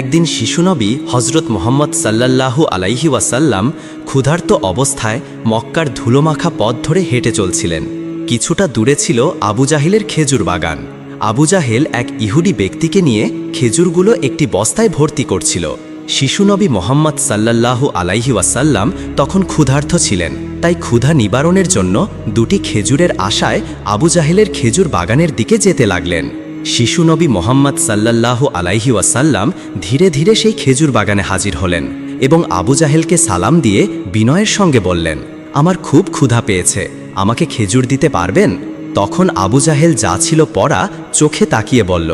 একদিন শিশুনবী হজরত মোহাম্মদ সাল্লাল্লাহু আলাইহি ওয়াসাল্লাম ক্ষুধার্ত অবস্থায় মক্কার ধুলোমাখা পথ ধরে হেঁটে চলছিলেন। কিছুটা দূরে ছিল আবু জাহিলের খেজুর বাগান। আবু জাহেল এক ইহুদি ব্যক্তিকে নিয়ে খেজুরগুলো একটি বস্তায় ভর্তি করছিল। শিশুনবী মোহাম্মদ সাল্লাল্লাহু আলাইহি ওয়াসাল্লাম তখন ক্ষুধার্ত ছিলেন। তাই ক্ষুধা নিবারণের জন্য দুটি খেজুরের আশায় আবু জাহেলের খেজুর বাগানের দিকে যেতে লাগলেন। শিশু নবী মোহাম্মদ সাল্লাল্লাহু আলাইহি ওয়াসাল্লাম ধীরে ধীরে সেই খেজুর বাগানে হাজির হলেন এবং আবু জাহেলকে সালাম দিয়ে বিনয়ের সঙ্গে বললেন, আমার খুব ক্ষুধা পেয়েছে, আমাকে খেজুর দিতে পারবেন? তখন আবু জাহেল যা ছিল পড়া চোখে তাকিয়ে বলল,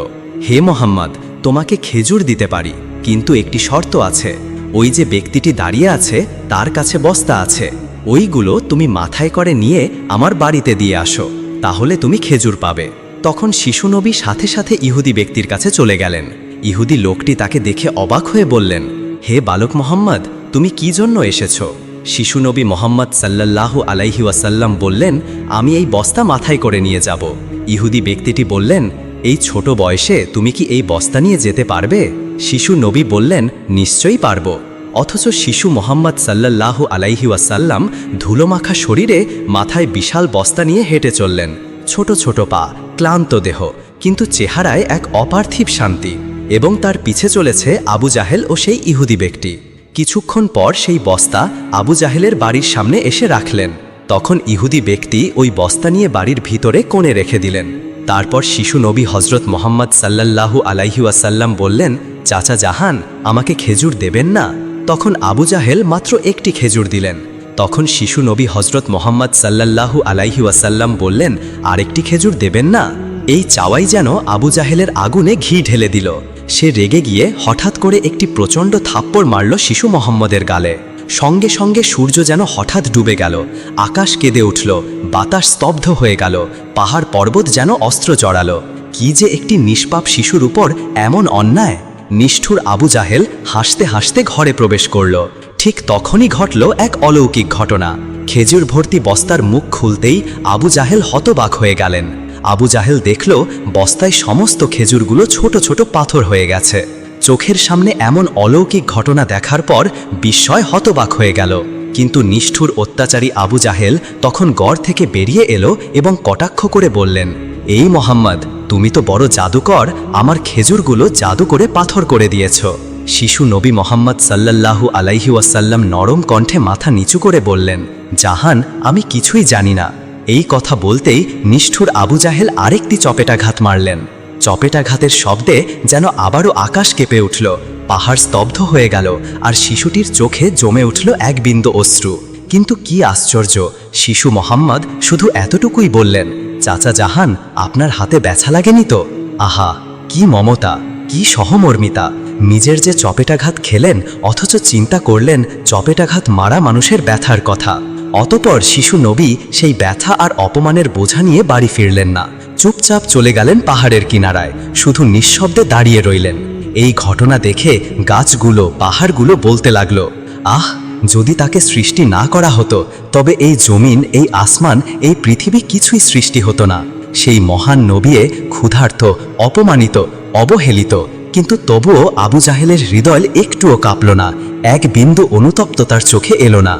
হে মোহাম্মদ, তোমাকে খেজুর দিতে পারি, কিন্তু একটি শর্ত আছে। ওই যে ব্যক্তিটি দাঁড়িয়ে আছে, তার কাছে বস্তা আছে। ওইগুলো তুমি মাথায় করে নিয়ে আমার বাড়িতে দিয়ে আসো, তাহলে তুমি খেজুর পাবে। তখন শিশু নবী সাথে সাথে ইহুদি ব্যক্তির কাছে চলে গেলেন। ইহুদি লোকটি তাকে দেখে অবাক হয়ে বললেন, হে বালক মোহাম্মদ, তুমি কি জন্য এসেছ? শিশু নবী মোহাম্মদ সাল্লাল্লাহু আলাইহি ওয়াসাল্লাম বললেন, আমি এই বস্তা মাথায় করে নিয়ে যাব। ইহুদি ব্যক্তিটি বললেন, এই ছোট বয়সে তুমি কি এই বস্তা নিয়ে যেতে পারবে? শিশু নবী বললেন, নিশ্চয়ই পারব। অথচ শিশু মোহাম্মদ সাল্লাল্লাহু আলাইহি ওয়াসাল্লাম ধুলোমাখা শরীরে মাথায় বিশাল বস্তা নিয়ে হেঁটে চললেন। ছোট ছোট পা ক্লান্ত দেহ, কিন্তু চেহারায় এক অপার্থিব শান্তি এবং তার পিছে চলেছে আবু জাহেল ও সেই ইহুদি ব্যক্তি। কিছুক্ষণ পর সেই বস্তা আবু জাহেলের বাড়ির সামনে এসে রাখলেন। তখন ইহুদি ব্যক্তি ওই বস্তা নিয়ে বাড়ির ভিতরে কোণে রেখে দিলেন। তারপর শিশু নবী হজরত মোহাম্মদ সাল্লাল্লাহু আলাইহি ওয়াসাল্লাম বললেন, চাচা জাহান, আমাকে খেজুর দেবেন না? তখন আবু জাহেল মাত্র একটি খেজুর দিলেন। তখন শিশু নবী হজরত মোহাম্মদ সাল্লাল্লাহু আলাইহি ওয়াসাল্লাম বললেন, আরেকটি খেজুর দেবেন না? এই চাওয়াই যেন আবু জাহেলের আগুনে ঘি ঢেলে দিল। সে রেগে গিয়ে হঠাৎ করে একটি প্রচণ্ড থাপ্পড় মারল শিশু মোহাম্মদের গালে। সঙ্গে সঙ্গে সূর্য যেন হঠাৎ ডুবে গেল, আকাশ কেঁদে উঠল, বাতাস স্তব্ধ হয়ে গেল, পাহাড় পর্বত যেন অস্ত্র চড়ালো কি যে একটি নিষ্পাপ শিশুর উপর এমন অন্যায়! নিষ্ঠুর আবু জাহেল হাসতে হাসতে ঘরে প্রবেশ করল। ঠিক তখনই ঘটল এক অলৌকিক ঘটনা। খেজুর ভর্তি বস্তার মুখ খুলতেই আবু জাহেল হতবাক হয়ে গেলেন। আবু জাহেল দেখল, বস্তায় সমস্ত খেজুরগুলো ছোট ছোট পাথর হয়ে গেছে। চোখের সামনে এমন অলৌকিক ঘটনা দেখার পর বিস্ময় হতবাক হয়ে গেল। কিন্তু নিষ্ঠুর অত্যাচারী আবু জাহেল তখন গড় থেকে বেরিয়ে এলো এবং কটাক্ষ করে বললেন, এই মোহাম্মদ, তুমি তো বড় জাদুকর, আমার খেজুরগুলো জাদু করে পাথর করে দিয়েছ। শিশু নবী মোহাম্মদ সাল্লাল্লাহু আলাইহি ওয়াসাল্লাম নরম কণ্ঠে মাথা নিচু করে বললেন, জাহান, আমি কিছুই জানি না। এই কথা বলতেই নিষ্ঠুর আবু জাহেল আরেকটি চপেটাঘাত মারলেন। চপেটাঘাতের শব্দে যেন আবারও আকাশ কেঁপে উঠল, পাহাড় স্তব্ধ হয়ে গেল আর শিশুটির চোখে জমে উঠল এক বিন্দু অশ্রু। কিন্তু কি আশ্চর্য, শিশু মোহাম্মদ শুধু এতটুকুই বললেন, চাচা জাহান, আপনার হাতে ব্যথা লাগেনি তো? আহা, কি মমতা, কি সহমর্মিতা। নিজের যে চপেটাঘাত খেলেন, অথচ চিন্তা করলেন চপেটাঘাত মারা মানুষের ব্যথার কথা। অতপর শিশু নবী সেই ব্যথা আর অপমানের বোঝা নিয়ে বাড়ি ফিরলেন না। চুপচাপ চলে গেলেন পাহাড়ের কিনারায়, শুধু নিঃশব্দে দাঁড়িয়ে রইলেন। এই ঘটনা দেখে গাছগুলো, পাহাড়গুলো বলতে লাগল, আহ, যদি তাকে সৃষ্টি না করা হতো, তবে এই জমিন, এই আসমান, এই পৃথিবী কিছুই সৃষ্টি হতো না। সেই মহান নবিয়ে ক্ষুধার্ত, অপমানিত, অবহেলিত কিন্তু তবুও আবু জাহেলের হৃদয় একটুও কাঁপল না। এক বিন্দু অনুতপ্ত তার চোখে এলো না।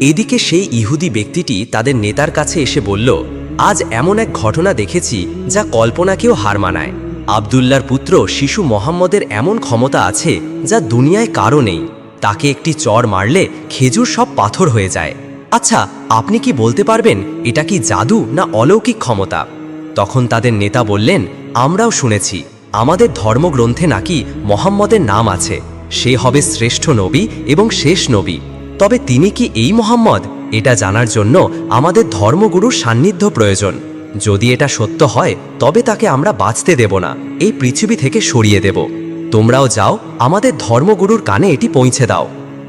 এদিকে সেই ইহুদি ব্যক্তিটি তাদের নেতার কাছে এসে বলল, আজ এমন এক ঘটনা দেখেছি যা কল্পনাকেও হার মানায়। আবদুল্লার পুত্র শিশু মোহাম্মদের এমন ক্ষমতা আছে যা দুনিয়ায় কারও নেই। তাকে একটি চর মারলে খেজুর সব পাথর হয়ে যায়। আচ্ছা আপনি কি বলতে পারবেন এটা কি জাদু না অলৌকিক ক্ষমতা? তখন তাদের নেতা বললেন, আমরাও শুনেছি। আমাদের ধর্মগ্রন্থে নাকি মোহাম্মদের নাম আছে। সে হবে শ্রেষ্ঠ নবী এবং শেষ নবী। তবে তিনি কি এই মোহাম্মদ? এটা জানার জন্য আমাদের ধর্মগুরুর সান্নিধ্য প্রয়োজন। যদি এটা সত্য হয়, তবে তাকে আমরা বাঁচতে দেব না। এই পৃথিবী থেকে সরিয়ে দেব। তোমরাও যাও, আমাদের ধর্মগুরুর কানে এটি পৌঁছে দাও।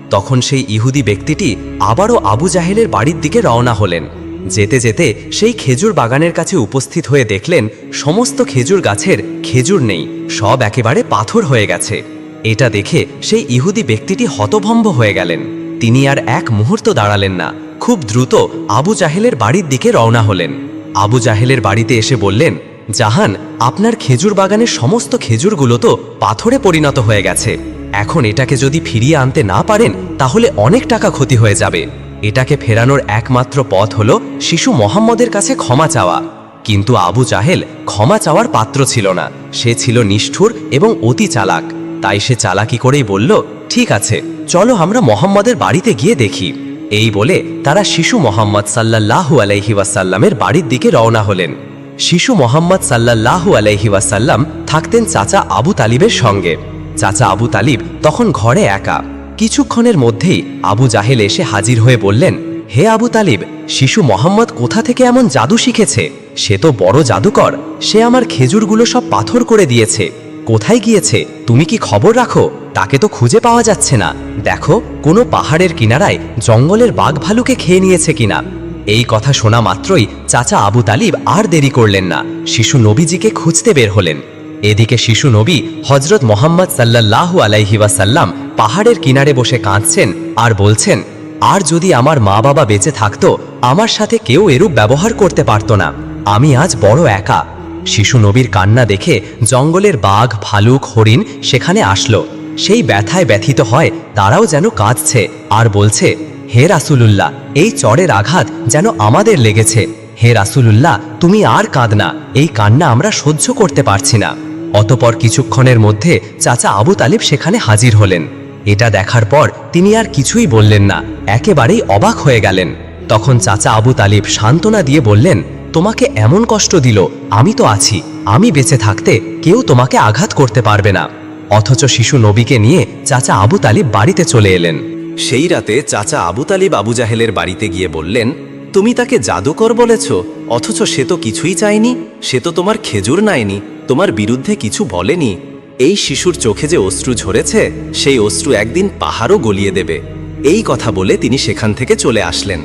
তখন সেই ইহুদি ব্যক্তিটি আবারও আবু জাহেলের বাড়ির দিকে রওনা হলেন। যেতে যেতে সেই খেজুর বাগানের কাছে উপস্থিত হয়ে দেখলেন, সমস্ত খেজুর গাছের খেজুর নেই, সব একেবারে পাথর হয়ে গেছে। এটা দেখে সেই ইহুদি ব্যক্তিটি হতভম্ব হয়ে গেলেন। তিনি আর এক মুহূর্ত দাঁড়ালেন না, খুব দ্রুত আবু জাহেলের বাড়ির দিকে রওনা হলেন। আবু জাহেলের বাড়িতে এসে বললেন, জাহান, আপনার খেজুর বাগানের সমস্ত খেজুরগুলো তো পাথরে পরিণত হয়ে গেছে। এখন এটাকে যদি ফিরিয়ে আনতে না পারেন, তাহলে অনেক টাকা ক্ষতি হয়ে যাবে। এটাকে ফেরানোর একমাত্র পথ হল শিশু মোহাম্মদের কাছে ক্ষমা চাওয়া। কিন্তু আবু জাহেল ক্ষমা চাওয়ার পাত্র ছিল না। সে ছিল নিষ্ঠুর এবং অতি চালাক। তাই সে চালাকি করেই বলল, ঠিক আছে, চলো আমরা মোহাম্মদের বাড়িতে গিয়ে দেখি। এই বলে তারা শিশু মোহাম্মদ সাল্লাল্লাহু আলাইহি ওয়াসাল্লামের বাড়ির দিকে রওনা হলেন। শিশু মোহাম্মদ সাল্লাল্লাহু আলাইহি ওয়াসাল্লাম থাকতেন চাচা আবু তালিবের সঙ্গে। চাচা আবু তালিব তখন ঘরে একা। কিছুক্ষণের মধ্যেই আবু জাহেল এসে হাজির হয়ে বললেন, হে আবু তালিব, শিশু মোহাম্মদ কোথা থেকে এমন জাদু শিখেছে? সে তো বড় জাদুকর। সে আমার খেজুরগুলো সব পাথর করে দিয়েছে। কোথায় গিয়েছে? তুমি কি খবর রাখো? তাকে তো খুঁজে পাওয়া যাচ্ছে না। দেখো, কোনো পাহাড়ের কিনারায় জঙ্গলের বাঘ ভালুকে খেয়ে নিয়েছে কিনা? এই কথা শোনা মাত্রই চাচা আবু তালিব আর দেরি করলেন না। শিশু নবীজিকে খুঁজতে বের হলেন। এদিকে শিশু নবী হজরত মোহাম্মদ সাল্লাল্লাহু আলাইহি ওয়াসাল্লাম পাহাড়ের কিনারে বসে কাঁদছেন আর বলছেন, আর যদি আমার মা বাবা বেঁচে থাকতো, আমার সাথে কেউ এরূপ ব্যবহার করতে পারতো না। আমি আজ বড় একা। শিশু নবীর কান্না দেখে জঙ্গলের বাঘ, ভালুক, হরিণ সেখানে আসলো। সেই ব্যথায় ব্যথিত হয়, তারাও যেন কাঁদছে আর বলছে, হে রাসুলুল্লাহ, এই চড়ের আঘাত যেন আমাদের লেগেছে। হে রাসুলুল্লাহ, তুমি আর কাঁদনা এই কান্না আমরা সহ্য করতে পারছি না। অতপর কিছুক্ষণের মধ্যে চাচা আবু তালিব সেখানে হাজির হলেন। এটা দেখার পর তিনি আর কিছুই বললেন না। একেবারেই অবাক হয়ে গেলেন। তখন চাচা আবু তালিব সান্ত্বনা দিয়ে বললেন, তোমাকে এমন কষ্ট দিল, আমি তো আছি। আমি বেঁচে থাকতে কেউ তোমাকে আঘাত করতে পারবে না। অথচ শিশু নবীকে নিয়ে চাচা আবু তালিব বাড়িতে চলে এলেন। সেই রাতে চাচা আবু তালিব আবু জাহেলের বাড়িতে গিয়ে বললেন, তুমি তাকে জাদুকর বলেছ, অথচ সে তো কিছুই চায়নি, সে তো তোমার খেজুর নায়নি তোমার বিরুদ্ধে কিছু বলেনি। এই শিশুর চোখে যে অশ্রু ঝরেছে, সেই অশ্রু একদিন পাহাড়ও গলিয়ে দেবে। এই কথা বলে তিনি সেখান থেকে চলে আসলেন।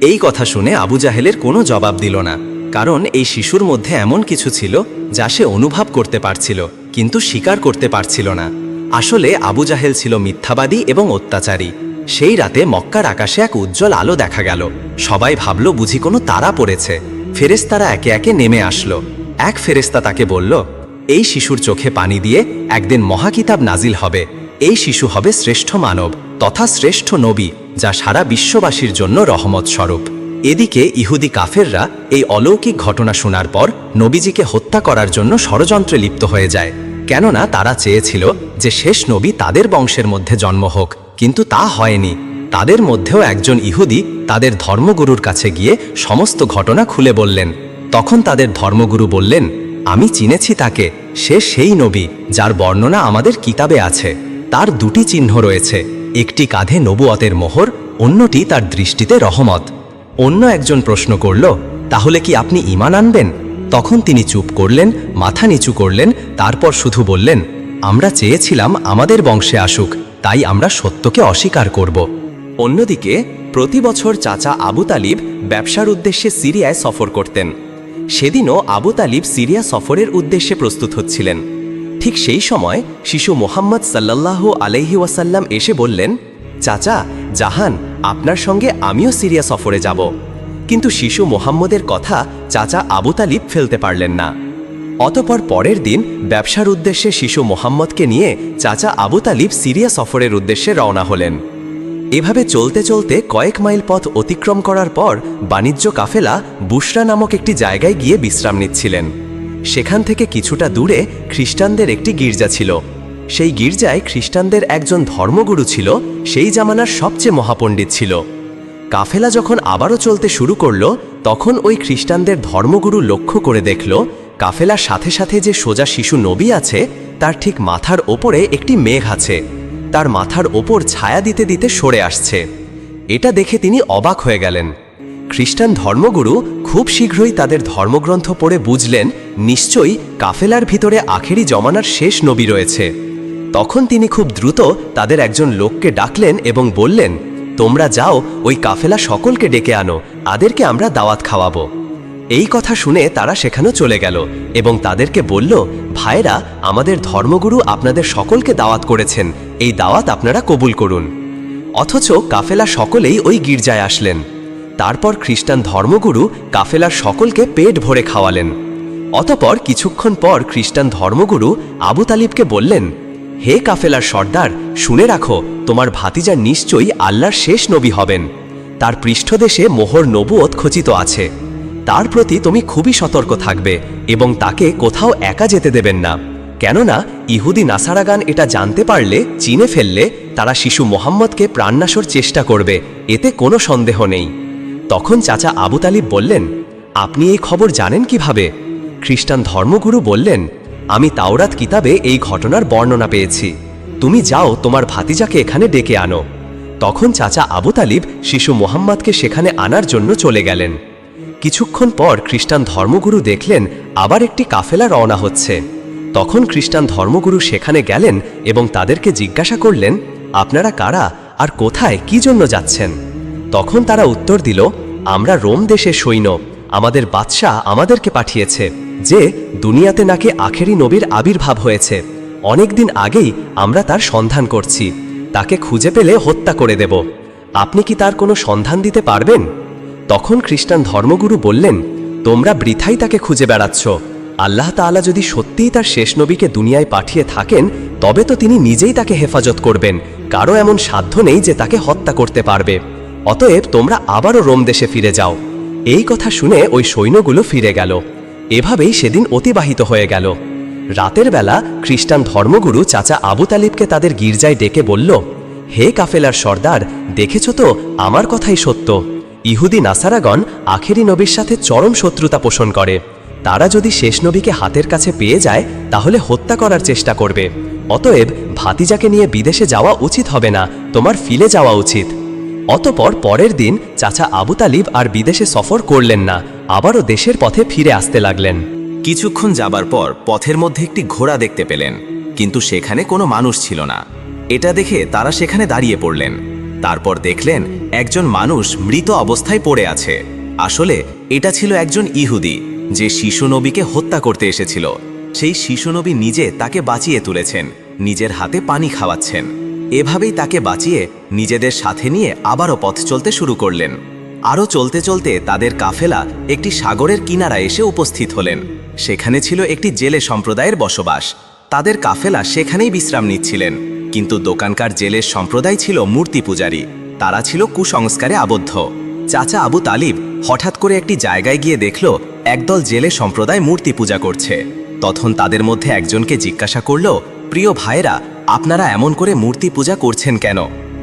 এই কথা শুনে আবু জাহেলের কোনো জবাব দিল না, কারণ এই শিশুর মধ্যে এমন কিছু ছিল যা সে অনুভব করতে পারছিল, কিন্তু স্বীকার করতে পারছিল না। আসলে আবু জাহেল ছিল মিথ্যাবাদী এবং অত্যাচারী। সেই রাতে মক্কার আকাশে এক উজ্জ্বল আলো দেখা গেল। সবাই ভাবল, বুঝি কোনো তারা পড়েছে। ফেরেস্তারা একে একে নেমে আসলো। এক ফেরেস্তা তাকে বলল এই শিশুর চোখে পানি দিয়ে একদিন মহাকিতাব নাজিল হবে। এই শিশু হবে শ্রেষ্ঠ মানব, তথা শ্রেষ্ঠ নবী, যা সারা বিশ্ববাসীর জন্য রহমত স্বরূপ। এদিকে ইহুদি কাফেররা এই অলৌকিক ঘটনা শোনার পর নবীজিকে হত্যা করার জন্য ষড়যন্ত্রে লিপ্ত হয়ে যায়। কেননা তারা চেয়েছিল যে শেষ নবী তাদের বংশের মধ্যে জন্ম হোক, কিন্তু তা হয়নি। তাদের মধ্যেও একজন ইহুদি তাদের ধর্মগুরুর কাছে গিয়ে সমস্ত ঘটনা খুলে বললেন। তখন তাদের ধর্মগুরু বললেন আমি চিনেছি তাকে। সে সেই নবী, যার বর্ণনা আমাদের কিতাবে আছে। তার দুটি চিহ্ন রয়েছে। একটি কাঁধে নবুয়তের মোহর, অন্যটি তার দৃষ্টিতে রহমত। অন্য একজন প্রশ্ন করল, তাহলে কি আপনি ইমান আনবেন? তখন তিনি চুপ করলেন, মাথা নিচু করলেন, তারপর শুধু বললেন, আমরা চেয়েছিলাম আমাদের বংশে আসুক, তাই আমরা সত্যকে অস্বীকার করব। অন্যদিকে, প্রতি বছর চাচা আবু তালিব ব্যবসার উদ্দেশ্যে সিরিয়ায় সফর করতেন। সেদিনও আবু তালিব সিরিয়া সফরের উদ্দেশ্যে প্রস্তুত হচ্ছিলেন। ঠিক সেই সময় শিশু মোহাম্মদ সাল্লাল্লাহু আলাইহি ওয়াসাল্লাম এসে বললেন, চাচা, জাহান, আপনার সঙ্গে আমিও সিরিয়া সফরে যাব। কিন্তু শিশু মোহাম্মদের কথা চাচা আবু তালিব ফেলতে পারলেন না। অতপর পরের দিন ব্যবসার উদ্দেশ্যে শিশু মোহাম্মদকে নিয়ে চাচা আবু তালিব সিরিয়া সফরের উদ্দেশ্যে রওনা হলেন। এভাবে চলতে চলতে কয়েক মাইল পথ অতিক্রম করার পর বাণিজ্য কাফেলা বুশরা নামক একটি জায়গায় গিয়ে বিশ্রাম নিচ্ছিলেন। সেখান থেকে কিছুটা দূরে খ্রিস্টানদের একটি গির্জা ছিল। সেই গির্জায় খ্রিস্টানদের একজন ধর্মগুরু ছিল, সেই জামানার সবচেয়ে মহাপণ্ডিত ছিল। কাফেলা যখন আবারও চলতে শুরু করল, তখন ওই খ্রিস্টানদের ধর্মগুরু লক্ষ্য করে দেখল, কাফেলার সাথে সাথে যে সোজা শিশু নবী আছে, তার ঠিক মাথার ওপরে একটি মেঘ আছে। তার মাথার ওপর ছায়া দিতে দিতে সরে আসছে। এটা দেখে তিনি অবাক হয়ে গেলেন। খ্রিস্টান ধর্মগুরু খুব শীঘ্রই তাদের ধর্মগ্রন্থ পড়ে বুঝলেন, নিশ্চয়ই কাফেলার ভিতরে আখেরি জমানার শেষ নবী রয়েছে। তখন তিনি খুব দ্রুত তাদের একজন লোককে ডাকলেন এবং বললেন, তোমরা যাও, ওই কাফেলা সকলকে ডেকে আনো, আদেরকে আমরা দাওয়াত খাওয়াবো। এই কথা শুনে তারা সেখানে চলে গেল এবং তাদেরকে বলল ভাইরা আমাদের ধর্মগুরু আপনাদের সকলকে দাওয়াত করেছেন। এই দাওয়াত আপনারা কবুল করুন। অথচ কাফেলা সকলেই ওই গির্জায় আসলেন। তারপর খ্রিস্টান ধর্মগুরু কাফেলার সকলকে পেট ভরে খাওয়ালেন। অতপর কিছুক্ষণ পর খ্রিস্টান ধর্মগুরু আবু তালিবকে বললেন, হে কাফেলার সর্দার, শুনে রাখো, তোমার ভাতিজা নিশ্চয়ই আল্লাহর শেষ নবী হবেন। তার পৃষ্ঠদেশে মোহর নবুয়ত খচিত আছে। তার প্রতি তুমি খুবই সতর্ক থাকবে এবং তাকে কোথাও একা যেতে দেবেন না। কেননা, ইহুদি নাসারাগান এটা জানতে পারলে, চিনে ফেললে, তারা শিশু মোহাম্মদকে প্রাণনাশর চেষ্টা করবে, এতে কোনো সন্দেহ নেই। তখন চাচা আবু তালিব বললেন, আপনি এই খবর জানেন কীভাবে? খ্রিস্টান ধর্মগুরু বললেন, আমি তাওরাত কিতাবে এই ঘটনার বর্ণনা পেয়েছি। তুমি যাও, তোমার ভাতিজাকে এখানে ডেকে আনো। তখন চাচা আবু তালিব শিশু মোহাম্মদকে সেখানে আনার জন্য চলে গেলেন। কিছুক্ষণ পর খ্রিস্টান ধর্মগুরু দেখলেন আবার একটি কাফেলা রওনা হচ্ছে। তখন খ্রিস্টান ধর্মগুরু সেখানে গেলেন এবং তাদেরকে জিজ্ঞাসা করলেন, আপনারা কারা আর কোথায় কি জন্য যাচ্ছেন? তখন তারা উত্তর দিল, আমরা রোম দেশের সৈন্য। আমাদের বাদশাহ আমাদেরকে পাঠিয়েছে, যে দুনিয়াতে নাকি আখেরি নবীর আবির্ভাব হয়েছে। অনেকদিন আগেই আমরা তার সন্ধান করছি। তাকে খুঁজে পেলে হত্যা করে দেব। আপনি কি তার কোনো সন্ধান দিতে পারবেন? তখন খ্রিস্টান ধর্মগুরু বললেন, তোমরা বৃথাই তাকে খুঁজে বেড়াচ্ছ। আল্লাহ তাআলা যদি সত্যিই তার শেষ নবীকে দুনিয়ায় পাঠিয়ে থাকেন, তবে তো তিনি নিজেই তাকে হেফাজত করবেন। কারও এমন সাধ্য নেই যে তাকে হত্যা করতে পারবে। অতএব তোমরা আবারও রোম দেশে ফিরে যাও। এই কথা শুনে ওই সৈন্যগুলো ফিরে গেল। এভাবেই সেদিন অতিবাহিত হয়ে গেল। রাতের বেলা খ্রিস্টান ধর্মগুরু চাচা আবু তালিবকে তাদের গির্জায় ডেকে বলল, হে কাফেলার সর্দার, দেখেছ তো, আমার কথাই সত্য। ইহুদি নাসারাগণ আখেরি নবীর সাথে চরম শত্রুতা পোষণ করে। তারা যদি শেষ নবীকে হাতের কাছে পেয়ে যায়, তাহলে হত্যা করার চেষ্টা করবে। অতএব ভাতিজাকে নিয়ে বিদেশে যাওয়া উচিত হবে না, তোমার ফিলে যাওয়া উচিত। অতপর পরের দিন চাচা আবু তালিব আর বিদেশে সফর করলেন না, আবারও দেশের পথে ফিরে আসতে লাগলেন। কিছুক্ষণ যাবার পর পথের মধ্যে একটি ঘোড়া দেখতে পেলেন, কিন্তু সেখানে কোনো মানুষ ছিল না। এটা দেখে তারা সেখানে দাঁড়িয়ে পড়লেন। তারপর দেখলেন একজন মানুষ মৃত অবস্থায় পড়ে আছে। আসলে এটা ছিল একজন ইহুদি, যে শিশু নবীকে হত্যা করতে এসেছিল। সেই শিশু নবী নিজে তাকে বাঁচিয়ে তুলেছেন, নিজের হাতে পানি খাওয়াচ্ছেন। এভাবেই তাকে বাঁচিয়ে নিজেদের সাথে নিয়ে আবারও পথ চলতে শুরু করলেন। আরও চলতে চলতে তাদের কাফেলা একটি সাগরের কিনারা এসে উপস্থিত হলেন। সেখানে ছিল একটি জেলে সম্প্রদায়ের বসবাস। তাদের কাফেলা সেখানেই বিশ্রাম নিচ্ছিলেন। কিন্তু দোকানকার জেলের সম্প্রদায় ছিল মূর্তি পূজারী। তারা ছিল কুসংস্কারে আবদ্ধ। চাচা আবু তালিব হঠাৎ করে একটি জায়গায় গিয়ে দেখল, একদল জেলে সম্প্রদায় মূর্তি পূজা করছে। তখন তাদের মধ্যে একজনকে জিজ্ঞাসা করল, প্রিয় ভাইরা আপনারা এমন করে মূর্তি পূজা করছেন কেন?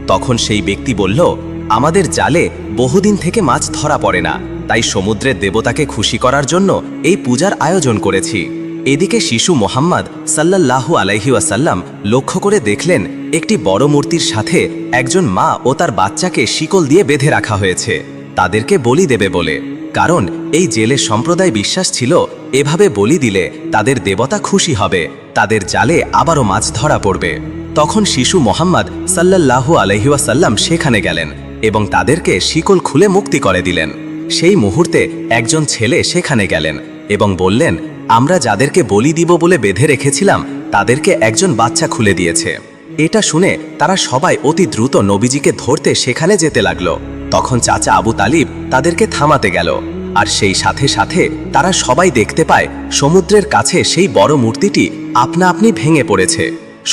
তখন সেই ব্যক্তি বলল, আমাদের জালে বহুদিন থেকে মাছ ধরা পড়ে না, তাই সমুদ্রের দেবতাকে খুশি করার জন্য এই পূজার আয়োজন করেছি। এদিকে শিশু মোহাম্মদ সাল্লাল্লাহু আলাইহি ওয়াসাল্লাম লক্ষ্য করে দেখলেন একটি বড় মূর্তির সাথে একজন মা ও তার বাচ্চাকে শিকল দিয়ে বেঁধে রাখা হয়েছে। তাদেরকে বলি দেবে বলে। কারণ এই জেলে সম্প্রদায় বিশ্বাস ছিল, এভাবে বলি দিলে তাদের দেবতা খুশি হবে, তাদের জালে আবারও মাছ ধরা পড়বে। তখন শিশু মোহাম্মদ সাল্লাল্লাহু আলহিউসাল্লাম সেখানে গেলেন এবং তাদেরকে শিকল খুলে মুক্তি করে দিলেন। সেই মুহূর্তে একজন ছেলে সেখানে গেলেন এবং বললেন আমরা যাদেরকে বলি দিব বলে বেঁধে রেখেছিলাম, তাদেরকে একজন বাচ্চা খুলে দিয়েছে। এটা শুনে তারা সবাই অতি দ্রুত নবীজিকে ধরতে সেখানে যেতে লাগল। তখন চাচা আবু তালিব তাদেরকে থামাতে গেল, আর সেই সাথে সাথে তারা সবাই দেখতে পায় সমুদ্রের কাছে সেই বড় মূর্তিটি আপনা আপনি ভেঙে পড়েছে।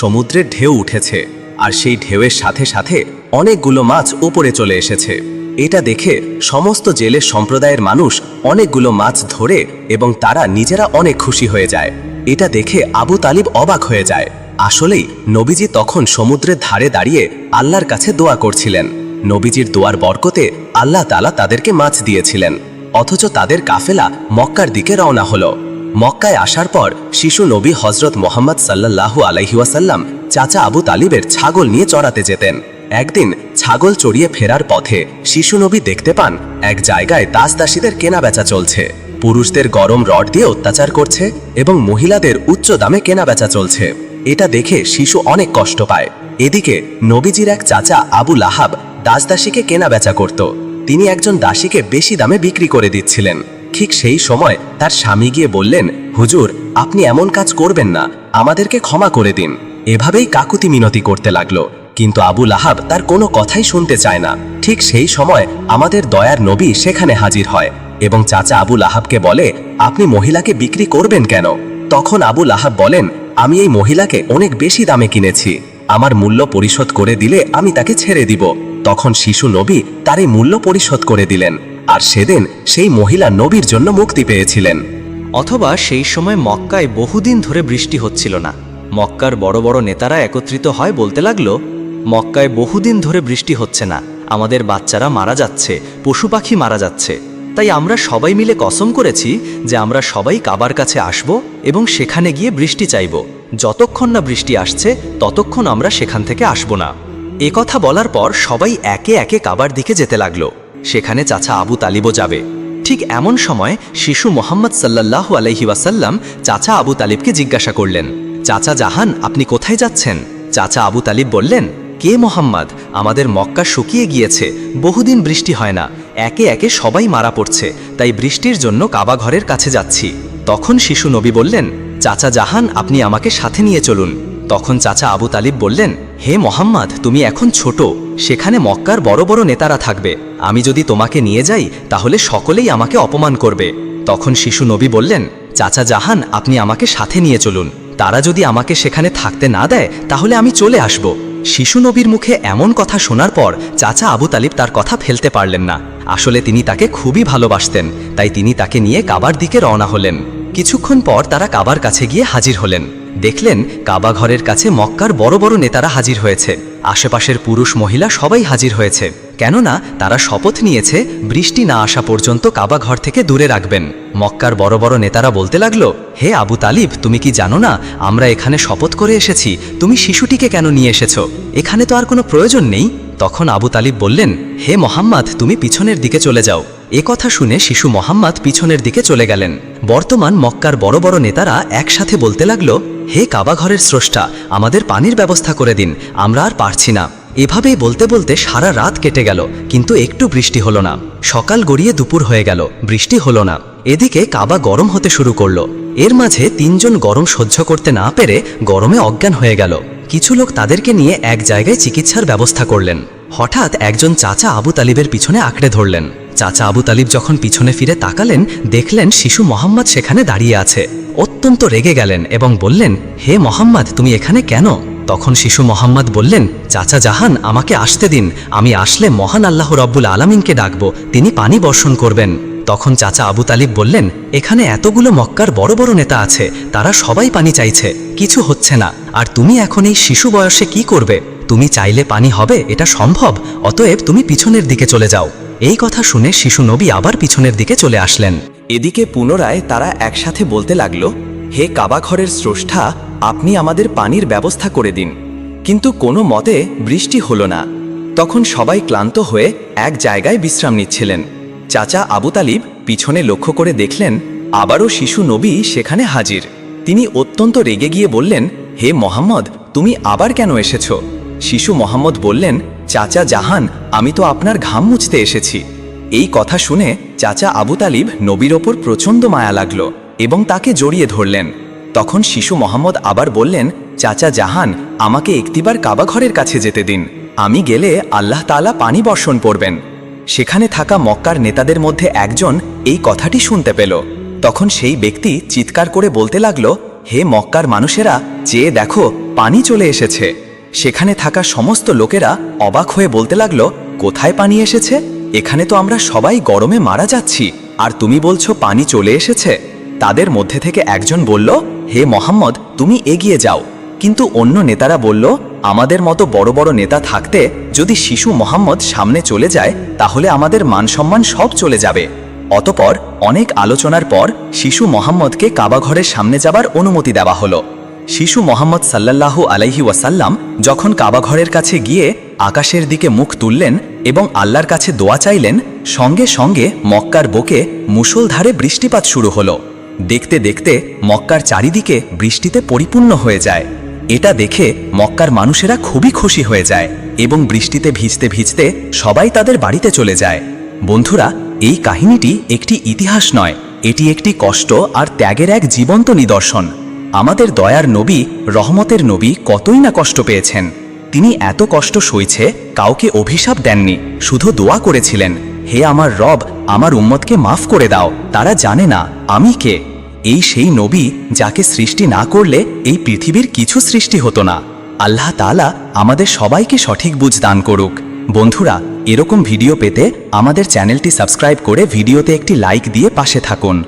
সমুদ্রের ঢেউ উঠেছে, আর সেই ঢেউয়ের সাথে সাথে অনেকগুলো মাছ উপরে চলে এসেছে। এটা দেখে সমস্ত জেলের সম্প্রদায়ের মানুষ অনেকগুলো মাছ ধরে এবং তারা নিজেরা অনেক খুশি হয়ে যায়। এটা দেখে আবু তালিব অবাক হয়ে যায়। আসলেই, নবীজি তখন সমুদ্রের ধারে দাঁড়িয়ে আল্লাহর কাছে দোয়া করছিলেন। নবীজির দোয়ার বরকতে আল্লাহ তালা তাদেরকে মাছ দিয়েছিলেন। অথচ তাদের কাফেলা মক্কার দিকে রওনা হলো। মক্কায় আসার পর শিশু নবী হজরত মোহাম্মদ সাল্লাল্লাহু আলাইহিওয়াসাল্লাম চাচা আবু তালিবের ছাগল নিয়ে চড়াতে যেতেন। একদিন ছাগল চড়িয়ে ফেরার পথে শিশু নবী দেখতে পান এক জায়গায় দাস দাসীদের কেনা বেচা চলছে। পুরুষদের গরম রড দিয়ে অত্যাচার করছে এবং মহিলাদের উচ্চ দামে কেনা বেচা চলছে। এটা দেখে শিশু অনেক কষ্ট পায়। এদিকে নবীজির এক চাচা আবু লাহাব দাস দাসীকে কেনা বেচা করত। তিনি একজন দাসীকে বেশি দামে বিক্রি করে দিচ্ছিলেন। ঠিক সেই সময় তার স্বামী গিয়ে বললেন, হুজুর, আপনি এমন কাজ করবেন না। আমাদেরকে ক্ষমা করে দিন। এভাবেই কাকুতি মিনতি করতে লাগল। কিন্তু আবু লাহাব তার কোনো কথাই শুনতে চায় না। ঠিক সেই সময় আমাদের দয়ার নবী সেখানে হাজির হয় এবং চাচা আবু লাহাবকে বলে, আপনি মহিলাকে বিক্রি করবেন কেন? তখন আবু লাহাব বলেন, আমি এই মহিলাকে অনেক বেশি দামে কিনেছি। আমার মূল্য পরিশোধ করে দিলে আমি তাকে ছেড়ে দিব। তখন শিশু নবী তার এই মূল্য পরিশোধ করে দিলেন আর সেদিন সেই মহিলা নবীর জন্য মুক্তি পেয়েছিলেন। অথবা সেই সময় মক্কায় বহুদিন ধরে বৃষ্টি হচ্ছিল না। মক্কার বড় বড় নেতারা একত্রিত হয় বলতে লাগল মক্কায় বহুদিন ধরে বৃষ্টি হচ্ছে না। আমাদের বাচ্চারা মারা যাচ্ছে, পশু পাখি মারা যাচ্ছে। তাই আমরা সবাই মিলে কসম করেছি যে আমরা সবাই কাবার কাছে আসব এবং সেখানে গিয়ে বৃষ্টি চাইব। যতক্ষণ না বৃষ্টি আসছে, ততক্ষণ আমরা সেখান থেকে আসব না। এ কথা বলার পর সবাই একে একে কাবার দিকে যেতে লাগল। সেখানে চাচা আবু তালিবও যাবে। ঠিক এমন সময় শিশু মোহাম্মদ সাল্লাল্লাহু আলাইহি ওয়াসাল্লাম চাচা আবু তালিবকে জিজ্ঞাসা করলেন, চাচা জাহান, আপনি কোথায় যাচ্ছেন? চাচা আবু তালিব বললেন কে মোহাম্মদ? আমাদের মক্কা শুকিয়ে গিয়েছে, বহুদিন বৃষ্টি হয় না। একে একে সবাই মারা পড়ছে, তাই বৃষ্টির জন্য কাবা ঘরের কাছে যাচ্ছি। তখন শিশু নবী বললেন, চাচা জাহান, আপনি আমাকে সাথে নিয়ে চলুন। তখন চাচা আবু তালিব বললেন, হে মোহাম্মদ, তুমি এখন ছোট, সেখানে মক্কার বড় বড় নেতারা থাকবে। আমি যদি তোমাকে নিয়ে যাই, তাহলে সকলেই আমাকে অপমান করবে। তখন শিশু নবী বললেন, চাচা জাহান, আপনি আমাকে সাথে নিয়ে চলুন। তারা যদি আমাকে সেখানে থাকতে না দেয়, তাহলে আমি চলে আসব। শিশু নবীর মুখে এমন কথা শোনার পর চাচা আবু তালিব তার কথা ফেলতে পারলেন না। আসলে তিনি তাকে খুবই ভালোবাসতেন, তাই তিনি তাকে নিয়ে কাবার দিকে রওনা হলেন। কিছুক্ষণ পর তারা কাবার কাছে গিয়ে হাজির হলেন। দেখলেন কাবা ঘরের কাছে মক্কার বড় বড় নেতারা হাজির হয়েছে। আশেপাশের পুরুষ মহিলা সবাই হাজির হয়েছে। কেননা তারা শপথ নিয়েছে, বৃষ্টি না আসা পর্যন্ত কাবা ঘর থেকে দূরে রাখবেন। মক্কার বড় বড় নেতারা বলতে লাগল, হে আবু তালিব, তুমি কি জানো না, আমরা এখানে শপথ করে এসেছি, তুমি শিশুটিকে কেন নিয়ে এসেছ? এখানে তো আর কোনো প্রয়োজন নেই। তখন আবু তালিব বললেন, হে মোহাম্মদ, তুমি পিছনের দিকে চলে যাও। এ কথা শুনে শিশু মোহাম্মদ পিছনের দিকে চলে গেলেন। বর্তমান মক্কার বড় বড় নেতারা একসাথে বলতে লাগল হে কাবা ঘরের স্রষ্টা, আমাদের পানির ব্যবস্থা করে দিন, আমরা আর পারছি না। এভাবেই বলতে বলতে সারা রাত কেটে গেল, কিন্তু একটু বৃষ্টি হলো না। সকাল গড়িয়ে দুপুর হয়ে গেল, বৃষ্টি হলো না। এদিকে কাবা গরম হতে শুরু করল। এর মাঝে তিনজন গরম সহ্য করতে না পেরে গরমে অজ্ঞান হয়ে গেল। কিছু লোক তাদেরকে নিয়ে এক জায়গায় চিকিৎসার ব্যবস্থা করলেন। হঠাৎ একজন চাচা আবু তালিবের পিছনে আঁকড়ে ধরলেন। চাচা আবু তালিব যখন পিছনে ফিরে তাকালেন, দেখলেন শিশু মোহাম্মদ সেখানে দাঁড়িয়ে আছে। অত্যন্ত রেগে গেলেন এবং বললেন, হে মোহাম্মদ, তুমি এখানে কেন? তখন শিশু মোহাম্মদ বললেন, চাচা জাহান, আমাকে আসতে দিন। আমি আসলে মহান আল্লাহ রব্বুল আলমিনকে ডাকব। তিনি পানি বর্ষণ করবেন। তখন চাচা আবু তালিব বললেন, এখানে এতগুলো মক্কার বড় বড় নেতা আছে। তারা সবাই পানি চাইছে। কিছু হচ্ছে না। আর তুমি এখন এই শিশু বয়সে কি করবে? তুমি চাইলে পানি হবে, এটা সম্ভব। অতএব তুমি পিছনের দিকে চলে যাও। এই কথা শুনে শিশু নবী আবার পিছনের দিকে চলে আসলেন। এদিকে পুনরায় তারা একসাথে বলতে লাগল, হে কাবাঘরের স্রষ্টা, আপনি আমাদের পানির ব্যবস্থা করে দিন। কিন্তু কোনো মতে বৃষ্টি হলো না। তখন সবাই ক্লান্ত হয়ে এক জায়গায় বিশ্রাম নিচ্ছিলেন। চাচা আবু তালিব পিছনে লক্ষ্য করে দেখলেন, আবারও শিশু নবী সেখানে হাজির। তিনি অত্যন্ত রেগে গিয়ে বললেন, হে মোহাম্মদ, তুমি আবার কেন এসেছ? শিশু মোহাম্মদ বললেন চাচা জাহান, আমি তো আপনার ঘাম মুছতে এসেছি। এই কথা শুনে চাচা আবু তালিব নবীর ওপর প্রচণ্ড মায়া লাগল এবং তাকে জড়িয়ে ধরলেন। তখন শিশু মোহাম্মদ আবার বললেন, চাচা জাহান, আমাকে একটিবার কাবা ঘরের কাছে যেতে দিন। আমি গেলে আল্লাহ তাআলা পানি বর্ষণ করবেন। সেখানে থাকা মক্কার নেতাদের মধ্যে একজন এই কথাটি শুনতে পেল। তখন সেই ব্যক্তি চিৎকার করে বলতে লাগল, হে মক্কার মানুষেরা চেয়ে দেখো, পানি চলে এসেছে। সেখানে থাকা সমস্ত লোকেরা অবাক হয়ে বলতে লাগল, কোথায় পানি এসেছে? এখানে তো আমরা সবাই গরমে মারা যাচ্ছি। আর তুমি বলছো পানি চলে এসেছে? তাদের মধ্যে থেকে একজন বলল, হে মোহাম্মদ, তুমি এগিয়ে যাও। কিন্তু অন্য নেতারা বলল, আমাদের মতো বড় বড় নেতা থাকতে যদি শিশু মোহাম্মদ সামনে চলে যায়, তাহলে আমাদের মানসম্মান সব চলে যাবে। অতপর অনেক আলোচনার পর শিশু মোহাম্মদকে কাবাঘরের সামনে যাবার অনুমতি দেওয়া হলো। শিশু মোহাম্মদ সাল্লাল্লাহু আলাইহি ওয়াসাল্লাম যখন কাবাঘরের কাছে গিয়ে আকাশের দিকে মুখ তুললেন এবং আল্লাহর কাছে দোয়া চাইলেন, সঙ্গে সঙ্গে মক্কার বুকে মুষলধারে বৃষ্টিপাত শুরু হলো। দেখতে দেখতে মক্কার চারিদিকে বৃষ্টিতে পরিপূর্ণ হয়ে যায়। এটা দেখে মক্কার মানুষেরা খুবই খুশি হয়ে যায় এবং বৃষ্টিতে ভিজতে ভিজতে সবাই তাদের বাড়িতে চলে যায়। বন্ধুরা, এই কাহিনীটি একটি ইতিহাস নয়, এটি একটি কষ্ট আর ত্যাগের এক জীবন্ত নিদর্শন। আমাদের দয়ার নবী, রহমতের নবী কতই না কষ্ট পেয়েছেন। তিনি এত কষ্ট সইছে, কাউকে অভিশাপ দেননি, শুধু দোয়া করেছিলেন, হে আমার রব, আমার উম্মতকে মাফ করে দাও, তারা জানে না আমি কে। এই সেই নবী যাকে সৃষ্টি না করলে এই পৃথিবীর কিছু সৃষ্টি হতো না। আল্লাহ তাআলা আমাদের সবাইকে সঠিক বুঝ দান করুক। বন্ধুরা, এরকম ভিডিও পেতে আমাদের চ্যানেলটি সাবস্ক্রাইব করে ভিডিওতে একটি লাইক দিয়ে পাশে থাকুন।